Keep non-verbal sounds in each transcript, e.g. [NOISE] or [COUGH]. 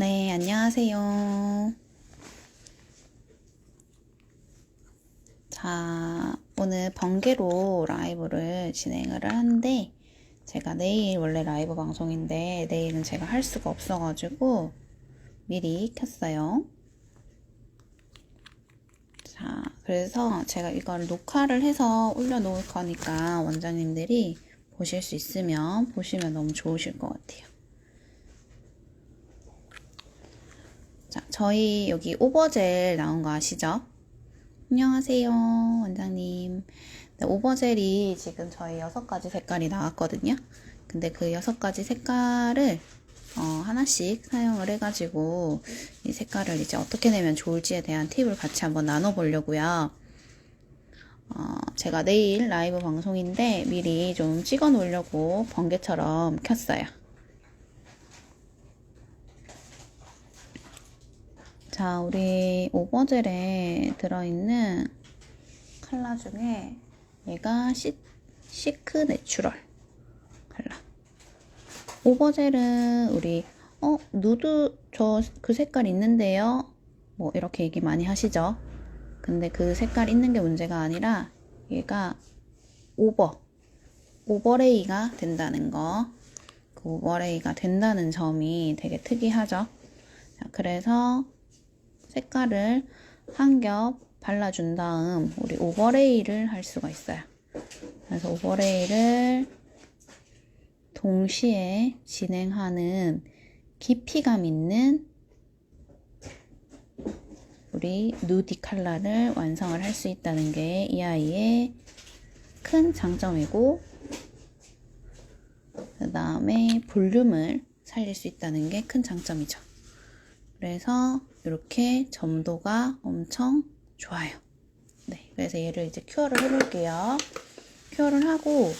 네, 안녕하세요. 자, 오늘 번개로 라이브를 진행을 하는데, 제가 내일 원래 라이브 방송인데, 내일은 제가 할 수가 없어가지고, 미리 켰어요. 자, 그래서 제가 이걸 녹화를 해서 올려놓을 거니까 원장님들이 보실 수 있으면 보시면 너무 좋으실 것 같아요. 자, 저희 여기 오버젤 나온 거 아시죠? 안녕하세요, 원장님. 네, 오버젤이 지금 저희 여섯 가지 색깔이 나왔거든요. 근데 그 여섯 가지 색깔을 어, 하나씩 사용을 해가지고 이 색깔을 이제 어떻게 내면 좋을지에 대한 팁을 같이 한번 나눠보려고요. 어, 제가 내일 라이브 방송인데 미리 좀 찍어 놓으려고 번개처럼 켰어요. 자, 우리 오버젤에 들어있는 컬러 중에 얘가 시, 시크 내추럴 컬러. 오버젤은 우리 어 누드 저 그 색깔 있는데요. 뭐 이렇게 얘기 많이 하시죠. 근데 그 색깔 있는 게 문제가 아니라 얘가 오버 오버레이가 된다는 거. 그 오버레이가 된다는 점이 되게 특이하죠. 자, 그래서 색깔을 한 겹 발라준 다음 우리 오버레이를 할 수가 있어요. 그래서 오버레이를 동시에 진행하는 깊이감 있는 우리 누디 컬러를 완성을 할 수 있다는 게 이 아이의 큰 장점이고 그 다음에 볼륨을 살릴 수 있다는 게 큰 장점이죠. 그래서 이렇게 점도가 엄청 좋아요. 네, 그래서 얘를 이제 큐어를 해볼게요. 큐어를 하고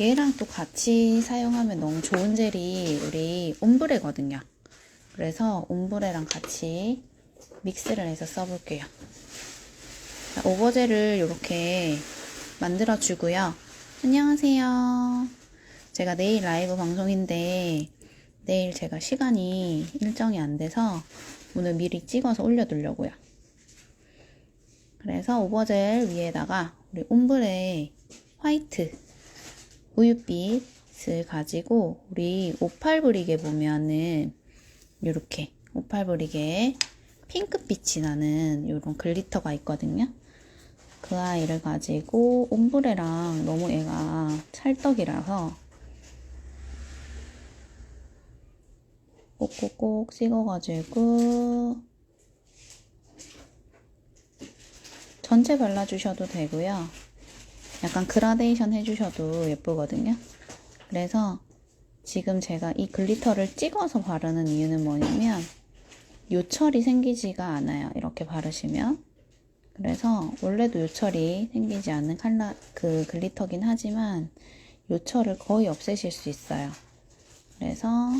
얘랑 또 같이 사용하면 너무 좋은 젤이 우리 옴브레거든요. 그래서 옴브레랑 같이 믹스를 해서 써볼게요. 자, 오버젤을 이렇게 만들어주고요. 안녕하세요. 제가 내일 라이브 방송인데 내일 제가 시간이 일정이 안 돼서 오늘 미리 찍어서 올려두려고요. 그래서 오버젤 위에다가 우리 옴브레 화이트 우유빛을 가지고 우리 오팔브릭에 보면은 이렇게 오팔브릭에 핑크빛이 나는 이런 글리터가 있거든요. 그 아이를 가지고 옴브레랑 너무 애가 찰떡이라서 꼭꼭꼭 찍어가지고 전체 발라주셔도 되고요. 약간 그라데이션 해주셔도 예쁘거든요. 그래서 지금 제가 이 글리터를 찍어서 바르는 이유는 뭐냐면 요철이 생기지가 않아요. 이렇게 바르시면. 그래서 원래도 요철이 생기지 않는 칼라 그 글리터긴 하지만 요철을 거의 없애실 수 있어요. 그래서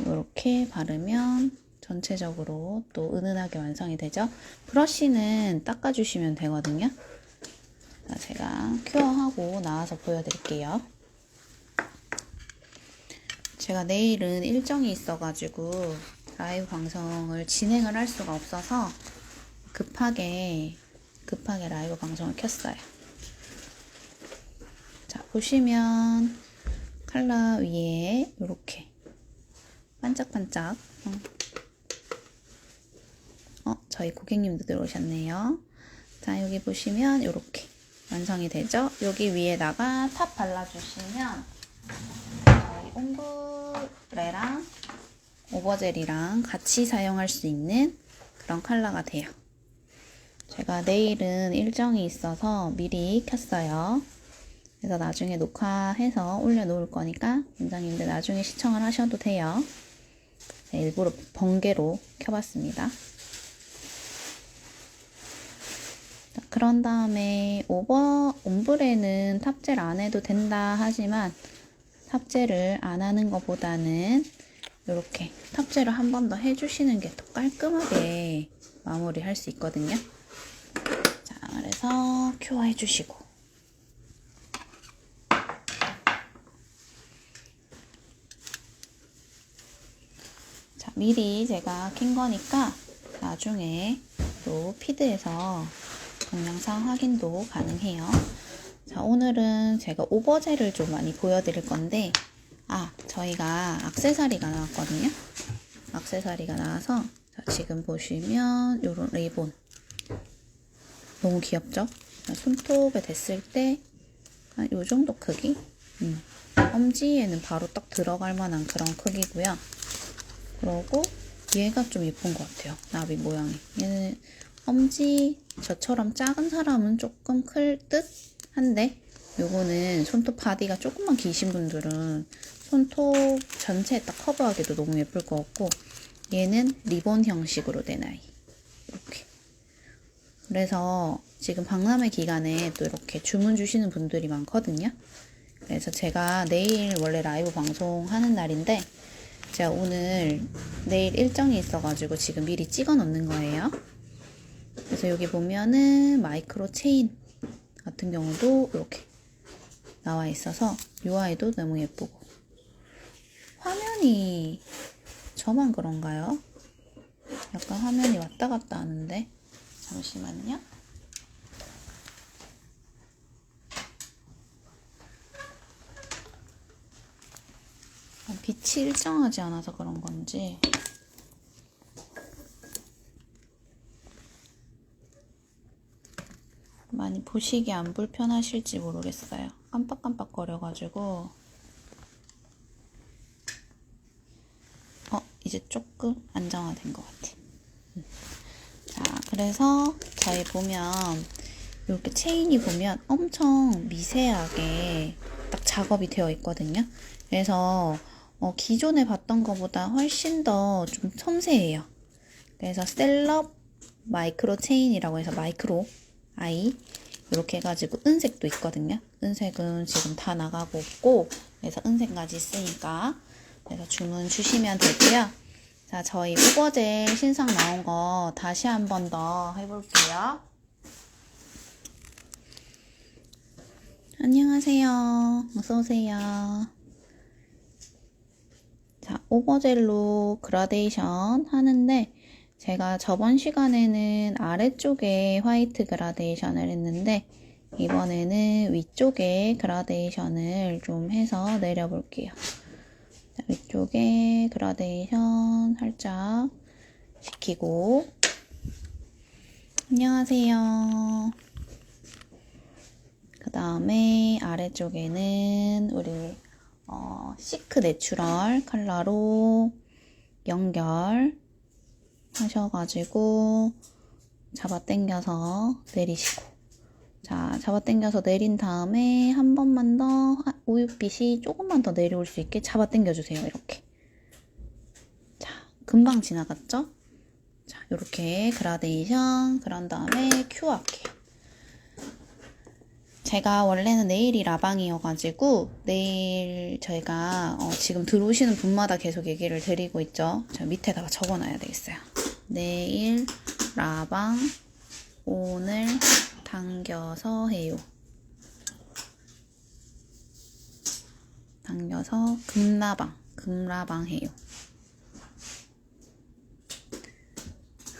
이렇게 바르면 전체적으로 또 은은하게 완성이 되죠. 브러쉬는 닦아주시면 되거든요. 자, 제가 큐어하고 나와서 보여드릴게요. 제가 내일은 일정이 있어가지고 라이브 방송을 진행을 할 수가 없어서 급하게 급하게 라이브 방송을 켰어요. 자 보시면 칼라 위에 이렇게 반짝반짝 어, 어 저희 고객님도 들어오셨네요. 자 여기 보시면 이렇게 완성이 되죠. 여기 위에다가 탑 발라주시면 저희 옴브레랑 오버젤이랑 같이 사용할 수 있는 그런 컬러가 돼요. 제가 내일은 일정이 있어서 미리 켰어요. 그래서 나중에 녹화해서 올려놓을 거니까 원장님들 나중에 시청을 하셔도 돼요. 네, 일부러 번개로 켜봤습니다. 그런 다음에 오버 옴브레는 탑젤 안 해도 된다 하지만 탑젤을 안 하는 것보다는 이렇게 탑젤을 한번 더 해주시는 게 더 깔끔하게 마무리할 수 있거든요. 자, 그래서 큐어 해주시고 미리 제가 킨 거니까 나중에 또 피드에서 동영상 확인도 가능해요. 자, 오늘은 제가 오버젤을 좀 많이 보여드릴 건데, 아, 저희가 악세사리가 나왔거든요. 악세사리가 나와서, 자, 지금 보시면 요런 리본. 너무 귀엽죠? 자, 손톱에 댔을 때, 한요 정도 크기? 음. 엄지에는 바로 딱 들어갈 만한 그런 크기고요. 그러고 얘가 좀 예쁜 것 같아요. 나비 모양이. 얘는 엄지 저처럼 작은 사람은 조금 클 듯 한데 요거는 손톱 바디가 조금만 기신 분들은 손톱 전체에 딱 커버하기도 너무 예쁠 것 같고 얘는 리본 형식으로 된 아이. 이렇게. 그래서 지금 박람회 기간에 또 이렇게 주문 주시는 분들이 많거든요. 그래서 제가 내일 원래 라이브 방송하는 날인데 제가 오늘 내일 일정이 있어가지고 지금 미리 찍어 놓는 거예요. 그래서 여기 보면은 마이크로 체인 같은 경우도 이렇게 나와 있어서 UI도 너무 예쁘고 화면이 저만 그런가요? 약간 화면이 왔다 갔다 하는데 잠시만요. 빛이 일정하지 않아서 그런 건지 많이 보시기 안 불편하실지 모르겠어요. 깜빡깜빡 거려가지고 어 이제 조금 안정화된 것 같아. 음. 자 그래서 저희 보면 이렇게 체인이 보면 엄청 미세하게 딱 작업이 되어 있거든요. 그래서 어, 기존에 봤던 것보다 훨씬 더 좀 섬세해요. 그래서 셀럽 마이크로 체인이라고 해서 마이크로 아이 이렇게 해가지고 은색도 있거든요. 은색은 지금 다 나가고 없고 그래서 은색까지 있으니까 그래서 주문 주시면 되고요. 자 저희 우버젤 신상 나온 거 다시 한 번 더 해볼게요. 안녕하세요. 어서오세요. 자, 오버젤로 그라데이션 하는데 제가 저번 시간에는 아래쪽에 화이트 그라데이션을 했는데 이번에는 위쪽에 그라데이션을 좀 해서 내려볼게요. 자, 위쪽에 그라데이션 살짝 시키고 안녕하세요. 그 다음에 아래쪽에는 우리 어, 시크 내추럴 컬러로 연결 하셔가지고 잡아당겨서 내리시고. 자 잡아당겨서 내린 다음에 한 번만 더 우윳빛이 조금만 더 내려올 수 있게 잡아당겨 주세요 이렇게. 자 금방 지나갔죠? 자 이렇게 그라데이션 그런 다음에 큐 할게요 제가 원래는 내일이 라방이어가지고 내일 저희가 어, 지금 들어오시는 분마다 계속 얘기를 드리고 있죠. 저 밑에다가 적어놔야 되겠어요. 내일 라방 오늘 당겨서 해요. 당겨서 금라방 금라방 해요.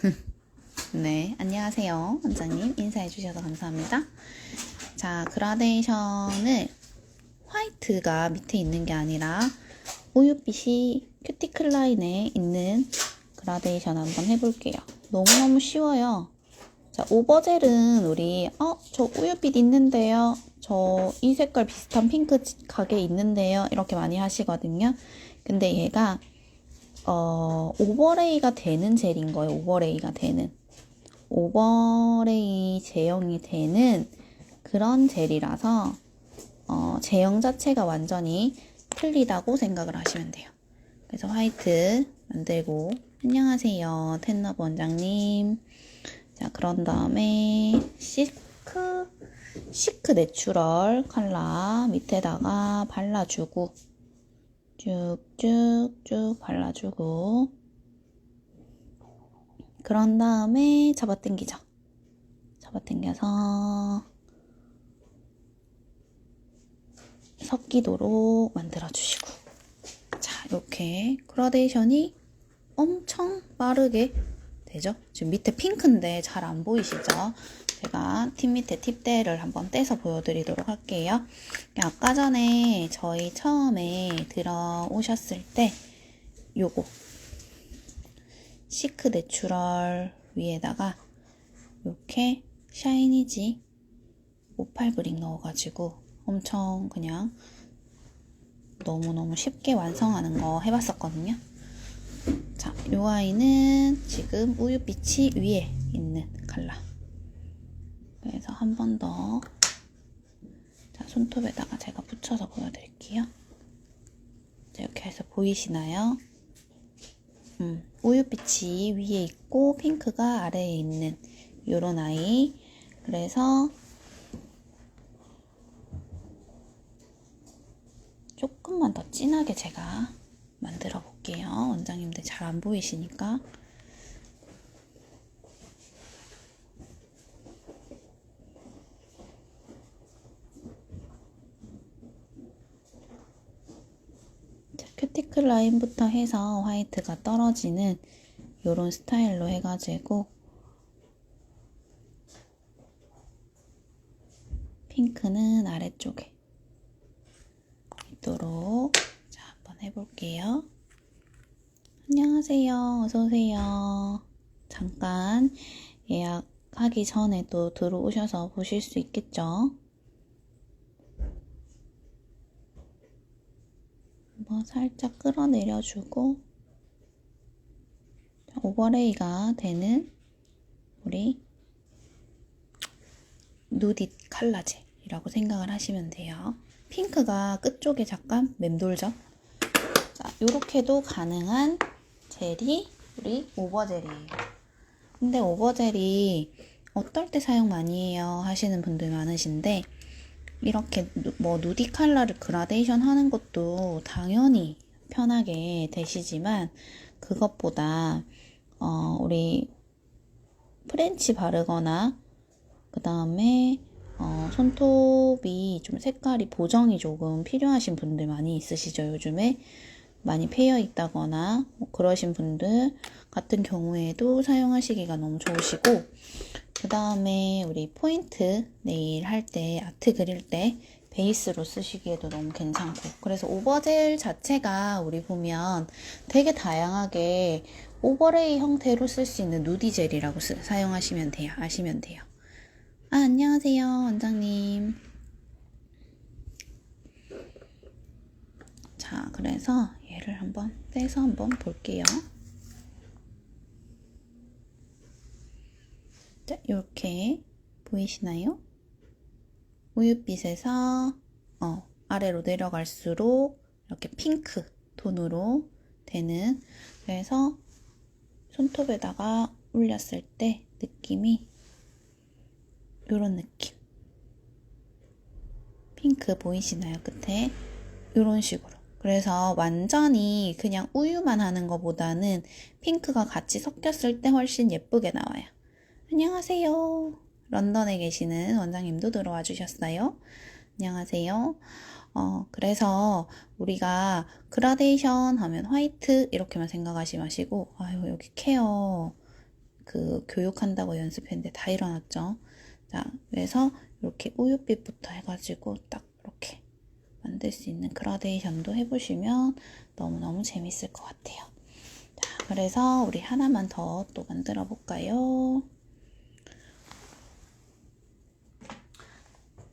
[LAUGHS] 네, 안녕하세요. 원장님 인사해 주셔서 감사합니다. 자, 그라데이션을 화이트가 밑에 있는 게 아니라 우유빛이 큐티클 라인에 있는 그라데이션 한번 해볼게요. 너무너무 쉬워요. 자, 오버젤은 우리 어, 저 우유빛 있는데요. 저 이 색깔 비슷한 핑크 가게 있는데요. 이렇게 많이 하시거든요. 근데 얘가 어, 오버레이가 되는 젤인 거예요. 오버레이가 되는. 오버레이 제형이 되는 그런 젤이라서 어, 제형 자체가 완전히 틀리다고 생각을 하시면 돼요. 그래서 화이트 만들고 안녕하세요 텐너브 원장님. 자 그런 다음에 시크 시크 내추럴 컬러 밑에다가 발라주고 쭉쭉쭉 발라주고. 그런 다음에 잡아당기죠. 잡아당겨서 섞이도록 만들어 주시고 자 이렇게 그라데이션이 엄청 빠르게 되죠? 지금 밑에 핑크인데 잘 안 보이시죠? 제가 팁 밑에 팁대를 한번 떼서 보여드리도록 할게요. 아까 전에 저희 처음에 들어오셨을 때 요거 시크 내추럴 위에다가 이렇게 샤이니지 58 브릭 넣어가지고 엄청 그냥 너무너무 쉽게 완성하는 거 해봤었거든요. 자, 요 아이는 지금 우유빛이 위에 있는 컬러. 그래서 한 번 더. 자, 손톱에다가 제가 붙여서 보여드릴게요. 자, 이렇게 해서 보이시나요? 음, 우유빛이 위에 있고 핑크가 아래에 있는 요런 아이. 그래서 조금만 더 진하게 제가 만들어 볼게요. 원장님들 잘 안 보이시니까. 자, 큐티클 라인부터 해서 화이트가 떨어지는 요런 스타일로 해가지고 핑크는 아래쪽에 있도록 자 한번 해볼게요. 안녕하세요. 어서오세요. 잠깐 예약하기 전에 또 들어오셔서 보실 수 있겠죠? 한번 살짝 끌어내려주고 자, 오버레이가 되는 우리 누디 칼라젤이라고 생각을 하시면 돼요. 핑크가 끝쪽에 잠깐 맴돌죠? 자, 요렇게도 가능한 젤이 우리 오버젤이에요. 근데 오버젤이 어떨 때 사용 많이 해요 하시는 분들 많으신데 이렇게 누- 뭐 누디 컬러를 그라데이션 하는 것도 당연히 편하게 되시지만 그것보다 어, 우리 프렌치 바르거나 그 다음에 어, 손톱이 좀 색깔이 보정이 조금 필요하신 분들 많이 있으시죠 요즘에? 많이 패여 있다거나 뭐 그러신 분들 같은 경우에도 사용하시기가 너무 좋으시고 그 다음에 우리 포인트 네일 할 때 아트 그릴 때 베이스로 쓰시기에도 너무 괜찮고. 그래서 오버젤 자체가 우리 보면 되게 다양하게 오버레이 형태로 쓸 수 있는 누디 젤이라고 쓰- 사용하시면 돼요 아시면 돼요 아 안녕하세요 원장님 자 그래서 얘를 한번 떼서 한번 볼게요 자, 이렇게 보이시나요? 우유빛에서 어, 아래로 내려갈수록 이렇게 핑크 톤으로 되는 그래서 손톱에다가 올렸을 때 느낌이 이런 느낌 핑크 보이시나요 끝에 이런 식으로 그래서 완전히 그냥 우유만 하는 것보다는 핑크가 같이 섞였을 때 훨씬 예쁘게 나와요 안녕하세요. 런던에 계시는 원장님도 들어와 주셨어요. 안녕하세요. 어, 그래서 우리가 그라데이션 하면 화이트 이렇게만 생각하지 마시고, 아유, 여기 케어 그 교육한다고 연습했는데 다 일어났죠. 자, 그래서 이렇게 우유빛부터 해가지고 딱 이렇게 만들 수 있는 그라데이션도 해보시면 너무너무 재밌을 것 같아요. 자, 그래서 우리 하나만 더 또 만들어 볼까요?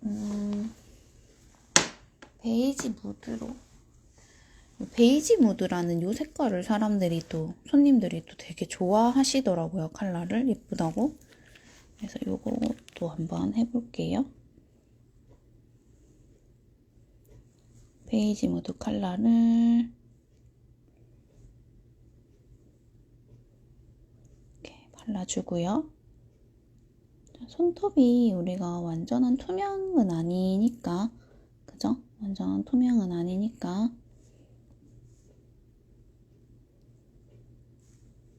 음, 베이지 무드로 베이지 무드라는 요 색깔을 사람들이 또 손님들이 또 되게 좋아하시더라고요 컬러를 예쁘다고 그래서 요것도 한번 해볼게요. 베이지 무드 컬러를 이렇게 발라주고요. 손톱이 우리가 완전한 투명은 아니니까 그죠? 완전한 투명은 아니니까.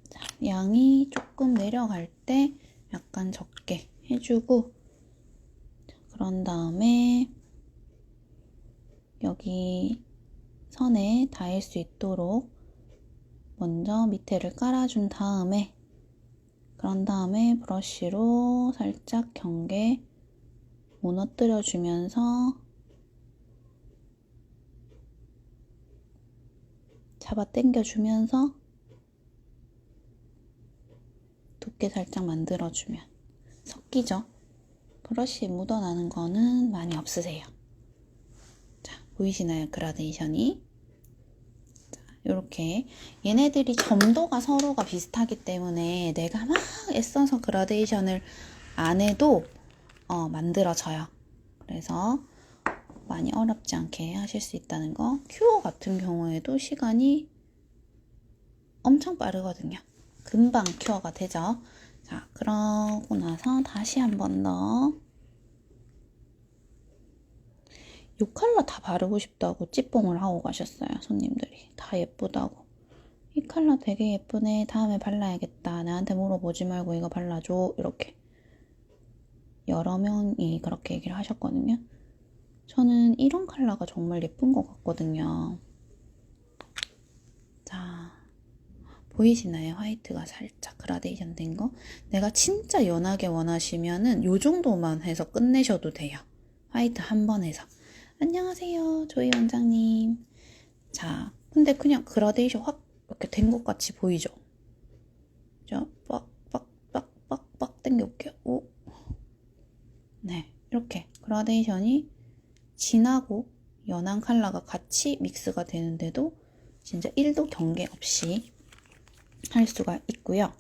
자, 양이 조금 내려갈 때 약간 적게 해주고 자, 그런 다음에 여기 선에 닿을 수 있도록 먼저 밑에를 깔아준 다음에 그런 다음에 브러쉬로 살짝 경계 무너뜨려 주면서 잡아 당겨 주면서 두께 살짝 만들어 주면 섞이죠. 브러쉬에 묻어나는 거는 많이 없으세요. 자, 보이시나요? 그라데이션이. 자, 요렇게. 얘네들이 점도가 서로가 비슷하기 때문에 내가 막 애써서 그라데이션을 안 해도 어, 만들어져요. 그래서 많이 어렵지 않게 하실 수 있다는 거. 큐어 같은 경우에도 시간이 엄청 빠르거든요. 금방 큐어가 되죠. 자, 그러고 나서 다시 한 번 더. 요 컬러 다 바르고 싶다고 찌뽕을 하고 가셨어요. 손님들이. 다 예쁘다고. 이 컬러 되게 예쁘네. 다음에 발라야겠다. 나한테 물어보지 말고 이거 발라줘. 이렇게. 여러 명이 그렇게 얘기를 하셨거든요. 저는 이런 컬러가 정말 예쁜 것 같거든요. 자, 보이시나요? 화이트가 살짝 그라데이션 된 거? 내가 진짜 연하게 원하시면은 요 정도만 해서 끝내셔도 돼요. 화이트 한 번 해서. 안녕하세요. 조이 원장님. 자, 근데 그냥 그라데이션 확 이렇게 된 것 같이 보이죠? 자, 빡, 빡, 빡, 빡, 빡 당겨볼게요. 오. 네, 이렇게 그라데이션이 진하고 연한 컬러가 같이 믹스가 되는데도 진짜 1도 경계 없이 할 수가 있고요.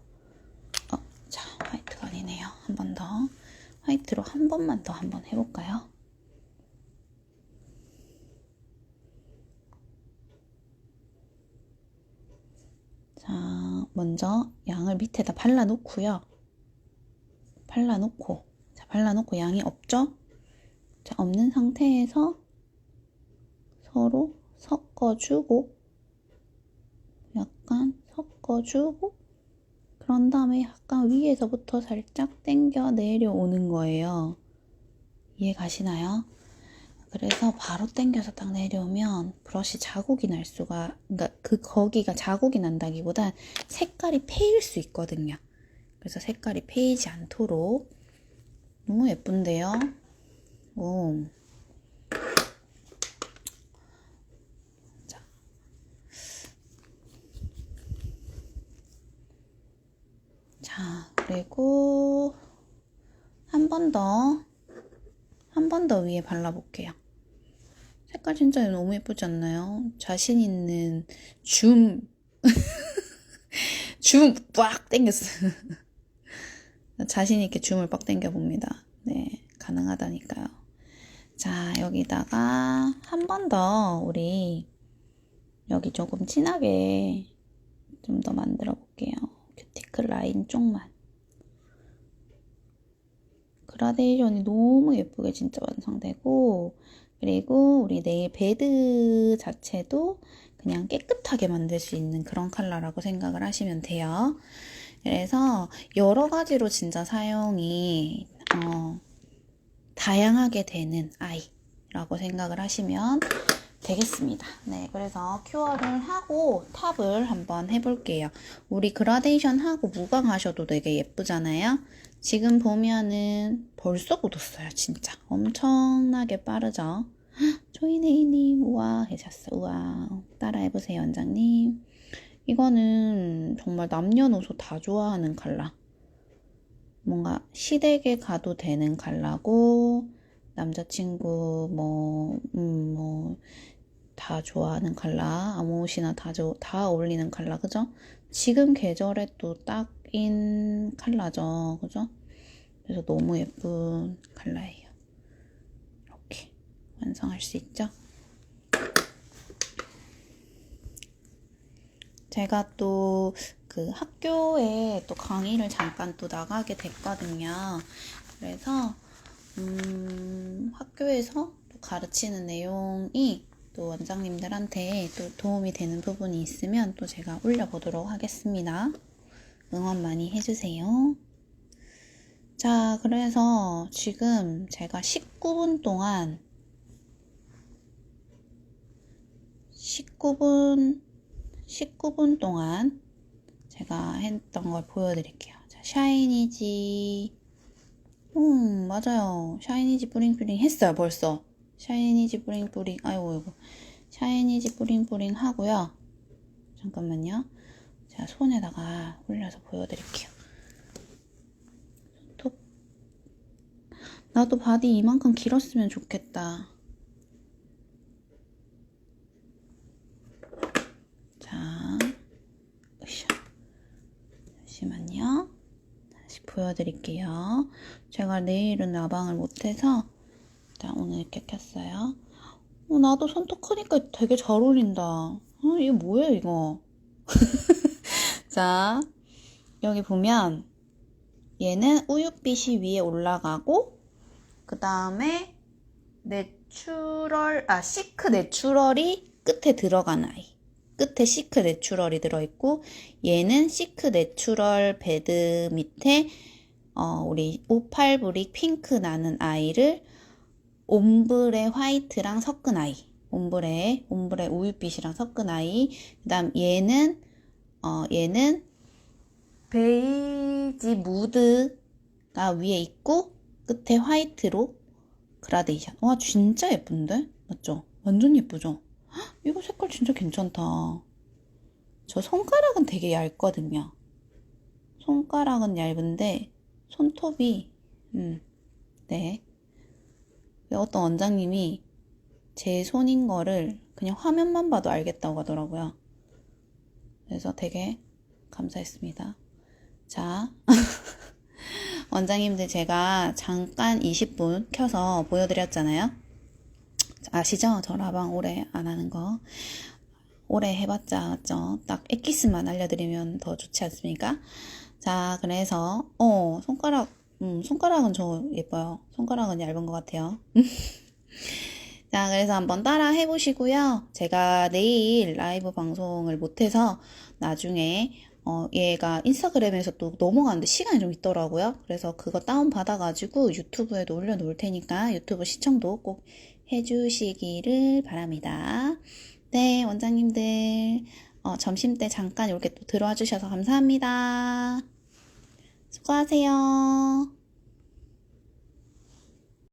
어, 자, 화이트가 아니네요. 한 번 더. 화이트로 한 번만 더 한번 해볼까요? 자, 먼저 양을 밑에다 발라놓고요. 발라놓고, 자, 발라놓고 양이 없죠? 자, 없는 상태에서 서로 섞어주고, 약간 섞어주고, 그런 다음에 약간 위에서부터 살짝 당겨 내려오는 거예요. 이해 가시나요? 그래서 바로 당겨서 딱 내려오면 브러쉬 자국이 날 수가, 그러니까 그 거기가 자국이 난다기보단 색깔이 패일 수 있거든요. 그래서 색깔이 패이지 않도록 너무 예쁜데요? 오. 자. 자, 그리고 한 번 더, 한 번 더 위에 발라볼게요. 색깔 진짜 너무 예쁘지 않나요? 자신 있는 줌, [LAUGHS] 줌 빡 땡겼어요. [LAUGHS] 자신 있게 줌을 빡 땡겨봅니다. 네, 가능하다니까요. 자, 여기다가 한 번 더 우리 여기 조금 진하게 좀 더 만들어 볼게요. 큐티클 라인 쪽만. 그라데이션이 너무 예쁘게 진짜 완성되고 그리고 우리 네일 베드 자체도 그냥 깨끗하게 만들 수 있는 그런 컬러라고 생각을 하시면 돼요. 그래서 여러 가지로 진짜 사용이 어, 다양하게 되는 아이라고 생각을 하시면 되겠습니다. 네, 그래서 큐어를 하고 탑을 한번 해볼게요. 우리 그라데이션 하고 무광하셔도 되게 예쁘잖아요. 지금 보면은 벌써 묻었어요, 진짜. 엄청나게 빠르죠? [GASPS] 조이네이님, 우와, 해셨어, 우와. 따라해보세요, 원장님. 이거는 정말 남녀노소 다 좋아하는 컬러. 뭔가 시댁에 가도 되는 컬러고, 남자친구, 뭐, 음, 뭐, 다 좋아하는 컬러. 아무 옷이나 다, 조, 다 어울리는 컬러, 그죠? 지금 계절에 또 딱 인 컬러죠, 그죠? 그래서 너무 예쁜 컬러예요. 이렇게 완성할 수 있죠? 제가 또 그 학교에 또 강의를 잠깐 또 나가게 됐거든요. 그래서 음, 학교에서 또 가르치는 내용이 또 원장님들한테 또 도움이 되는 부분이 있으면 또 제가 올려보도록 하겠습니다. 응원 많이 해주세요. 자, 그래서 지금 제가 19분 동안 19분 19분 동안 제가 했던 걸 보여드릴게요. 자, 샤이니지. 음, 맞아요. 샤이니지 뿌링뿌링 했어요, 벌써. 샤이니지 뿌링뿌링. 아이고, 아이고. 샤이니지 뿌링뿌링 하고요. 잠깐만요. 제가 손에다가 올려서 보여드릴게요. 손톱. 나도 바디 이만큼 길었으면 좋겠다. 자, 으쌰. 잠시만요. 다시 보여드릴게요. 제가 내일은 라방을 못해서 일단 오늘 이렇게 켰어요. 어, 나도 손톱 크니까 되게 잘 어울린다. 어, 이거 뭐예요, 이거? [LAUGHS] 자, 여기 보면 얘는 우윳빛이 위에 올라가고 그 다음에 내추럴, 아, 시크 내추럴이 끝에 들어간 아이. 끝에 시크 내추럴이 들어있고 얘는 시크 내추럴 베드 밑에 어, 우리 58브릭 핑크 나는 아이를 옴브레 화이트랑 섞은 아이. 옴브레, 옴브레 우윳빛이랑 섞은 아이. 그 다음 얘는, 어, 얘는 베이지 무드가 위에 있고 끝에 화이트로 그라데이션. 와, 진짜 예쁜데? 맞죠? 완전 예쁘죠? 헉, 이거 색깔 진짜 괜찮다. 저 손가락은 되게 얇거든요. 손가락은 얇은데 손톱이 음, 네. 어떤 원장님이 제 손인 거를 그냥 화면만 봐도 알겠다고 하더라고요. 그래서 되게 감사했습니다. 자, [LAUGHS] 원장님들 제가 잠깐 20분 켜서 보여드렸잖아요. 아시죠? 저 라방 오래 안 하는 거. 오래 해봤자, 맞죠? 딱 엑기스만 알려드리면 더 좋지 않습니까? 자, 그래서, 어, 손가락, 음, 손가락은 저 예뻐요. 손가락은 얇은 것 같아요. [LAUGHS] 자, 그래서 한번 따라 해보시고요. 제가 내일 라이브 방송을 못해서 나중에 어, 얘가 인스타그램에서 또 넘어가는데 시간이 좀 있더라고요. 그래서 그거 다운받아가지고 유튜브에도 올려놓을 테니까 유튜브 시청도 꼭 해주시기를 바랍니다. 네, 원장님들, 어, 점심 때 잠깐 이렇게 또 들어와 주셔서 감사합니다. 수고하세요.